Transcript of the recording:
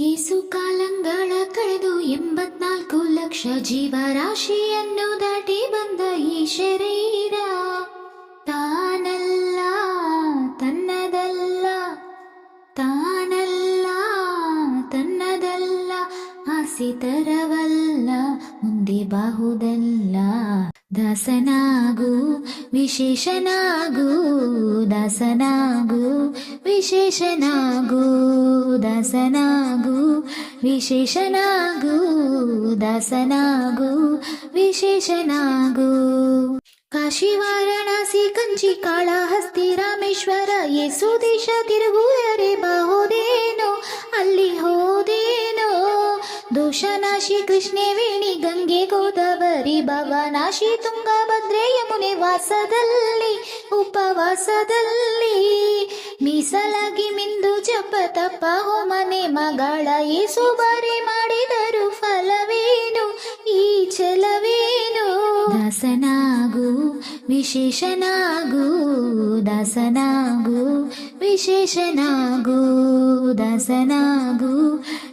ಏಸು ಕಾಲಂಗಳ ಕಳೆದು ಎಂಬತ್ನಾಲ್ಕು ಲಕ್ಷ ಜೀವರಾಶಿಯನ್ನು ದಾಟಿ ಬಂದ ಈ ಶರೀರ, ತಾನಲ್ಲ, ತನ್ನದಲ್ಲ ತಾನಲ್ಲ, ತನ್ನದಲ್ಲ, ಆಸಿತರವಲ್ಲ, ಮುಂದೆ ಬಾಹುದಲ್ಲ. ದಾಸನಾಗು ವಿಶೇಷನಾಗು ದಾಸನಾಗು ವಿಶೇಷನಾಗು ದಾಸನಾಗು ವಿಶೇಷನಾಗು ದಾಸನಾಗು ವಿಶೇಷನಾಗು ಕಾಶಿ ವಾರಣಾಸಿ ಕಂಚಿ ಕಾಳಹಸ್ತಿ ರಾಮೇಶ್ವರ ಯೇಸು ದೇಶ ತಿರುಗುವರೆ ಬಾಹೋದೇನೋ ದೋಷನಾಶಿ ಕೃಷ್ಣೆ ವೇಣಿ ಗಂಗೆ ಗೋದಾವರಿ ಭವನಾಶಿ ತುಂಗಭದ್ರೆ ಯಮುನೆ ವಾಸದಲ್ಲಿ ಉಪವಾಸದಲ್ಲಿ. ಮೀಸಲಾಗಿ ಮಿಂದು ಜಪ ತಪ್ಪ ಹೋಮನೆ ಮಗಳ ಏಸು ಬಾರಿ ಮಾಡಿದರು ಫಲವೇನು, ಈ ಛಲವೇನು? ದಾಸನಾಗು, ವಿಶೇಷನಾಗು ದಾಸನಾಗು ವಿಶೇಷನಾಗು, ದಾಸನಾಗು.